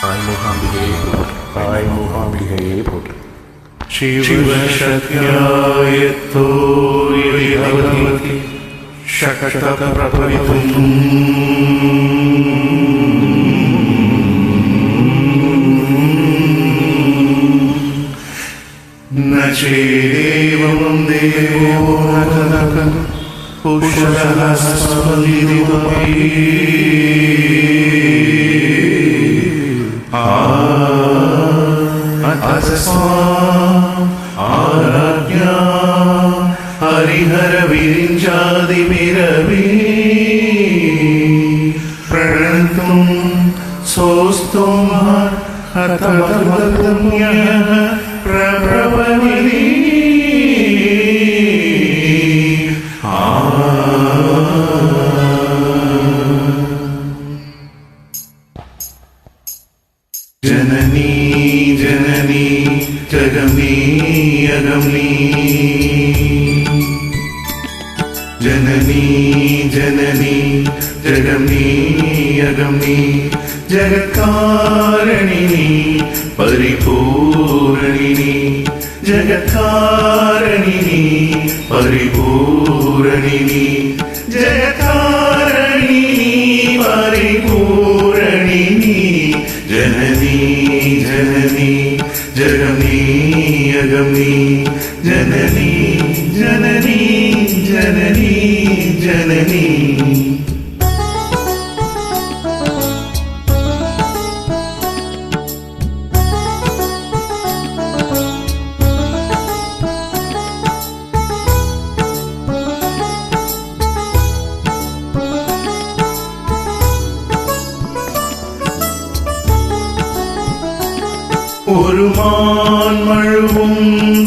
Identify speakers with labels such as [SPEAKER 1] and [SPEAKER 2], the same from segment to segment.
[SPEAKER 1] தாய் மூகாம்பிகையை போற்று தாய் மூகாம்பிகையை போற்று
[SPEAKER 2] शिवशक्त्यायत्तो यदि भवति शक्तप्रभवितुम् न चेदेवं देवो न खलु कुशलः ആരാജ്ഞ ഹരിഹര വിരിഞ്ചാതി വിരവി പ്രണന്തും സോസ്തും പ്ര अगमी जननी जननी जगमी अगमी जगत्कारणिनी परिपूरणिनी जगत्कारणिनी परिपूरणिनी जननी जननी जगमी अगमी जननी जननी जननी जननी ஒரு மான் மழுவும்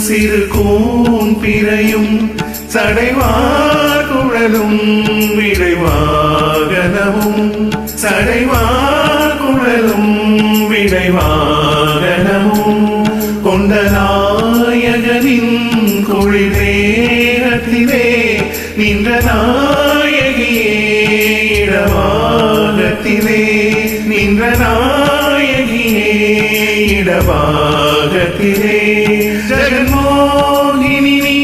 [SPEAKER 2] சிறு கூன் பிறையும் சடைவார் குழலும் விடைவாகனவும் சடைவார் குழலும் விடைவாகனவும் கொண்ட நாயகனின் குழிதேகத்திலே நின்ற நாயகியே இடவாகத்திலே நின்ற நாயகியே കിരീടഭാഗത്തിലെ ജഗന്മോഹിനി നീ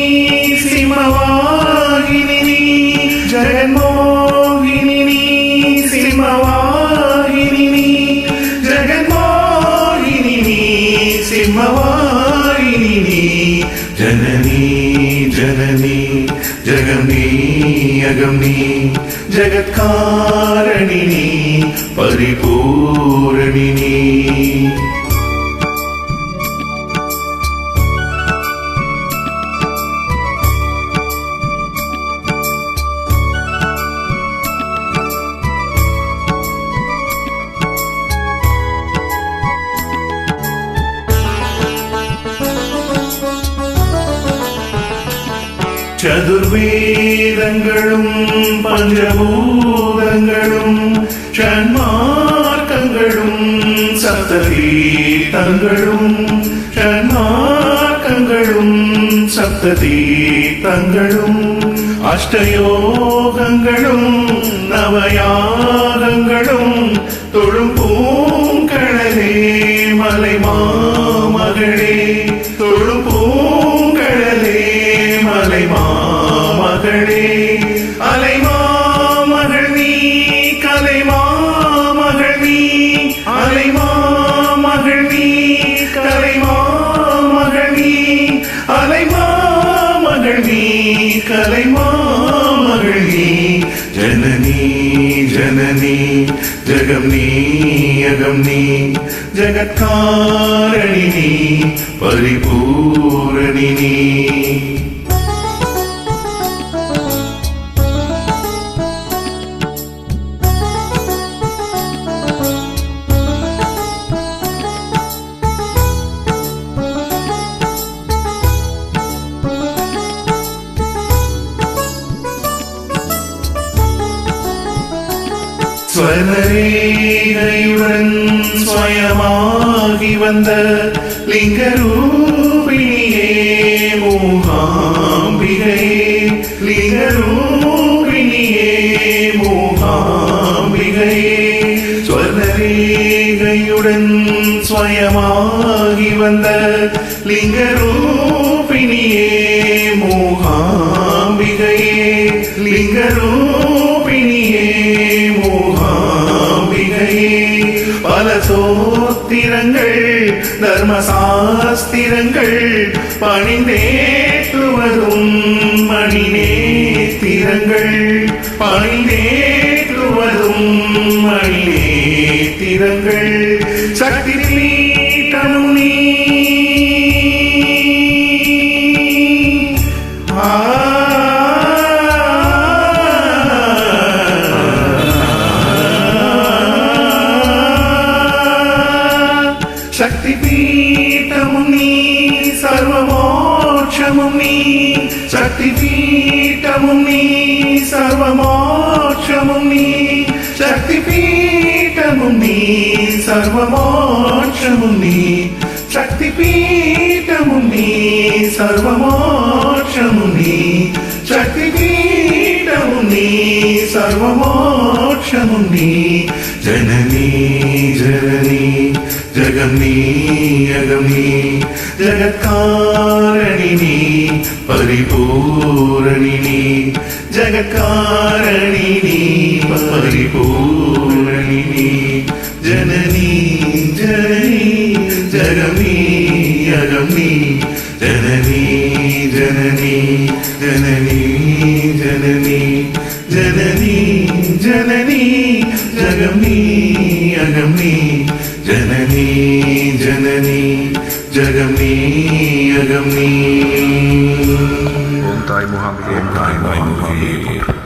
[SPEAKER 2] സിംഹവാഹിനി നീ ജഗന്മോഹിനി നീ സിംഹവാഹിനി നീ ജഗന്മോഹിനി നീ സിംഹവാഹിനി നീ ജനനീ ജനനീ ജഗമീ അഗമീ சதுர்வேதங்களும் பஞ்சபூதங்களும் ஷண்மார்க்கங்களும் சப்ததீர்த்தங்களும் ஷண்மார்க்கங்களும் சப்ததீர்த்தங்களும் அஷ்டயோகங்களும் நவயாகங்களும் தொழும் பூங்கழலே மலைமா அலைமாமகள் நீ கலைமாமகள் நீ அலைமாமகள் நீ கலைமாமகள் நீ அலைமாமகள் நீ கலைமாமகள் நீ. ஜனனி ஜனனி ஜகம் நீ அகம் நீ ஜகத்காரணினி பரிபூரணினி ஸ்வரரேகையுடன் ஸ்வயமாகி வந்த லிங்கரூபிணியே மூகாம்பிகை. லிங்கரூபிணியே மூகாம்பிகை. ஸ்வர்ணரேகையுடன் ஸ்வயமாகி வந்த லிங்கரூ லிங்கரூபிணியே மூகாம்பிகையே. லிங்கரூபிணியே மூகாம்பிகையே. பல சோத்திரங்கள் தர்மசாஸ்திரங்கள் பணிந்தேற்றுவதும் மணி நேத்திரங்கள் பணிந்தேற்றுவதும் மணி நேத்திரங்கள் சக்தி பீட்டமும் శక్తిపీఠము నీ సర్వమోక్షము నీ శక్తిపీఠము నీ సర్వమోక్షము నీ శక్తిపీఠము నీ సర్వమోక్షము నీ శక్తిపీఠము నీ సర్వమోక్షము నీ జననీ జననీ ജഗം നീയകം നീ ജഗത്കാരണി നീ പരിപൂരണി നീ ജഗത്കാരണി നീ പരിപൂരണി നീ ജനനീ ജനനീ ജഗമീയകം നീ ജനനീ ജനനീ ജനനീ ജനനീ ജനനീ ജനനീ ജഗമീ அகம்னீ ஜனனி ஜனனி ஜகமீ அகம்னீ
[SPEAKER 1] ஓம் தாய் மூகாம்பிகை
[SPEAKER 2] தாய் மூகாம்பிகையே போற்றி.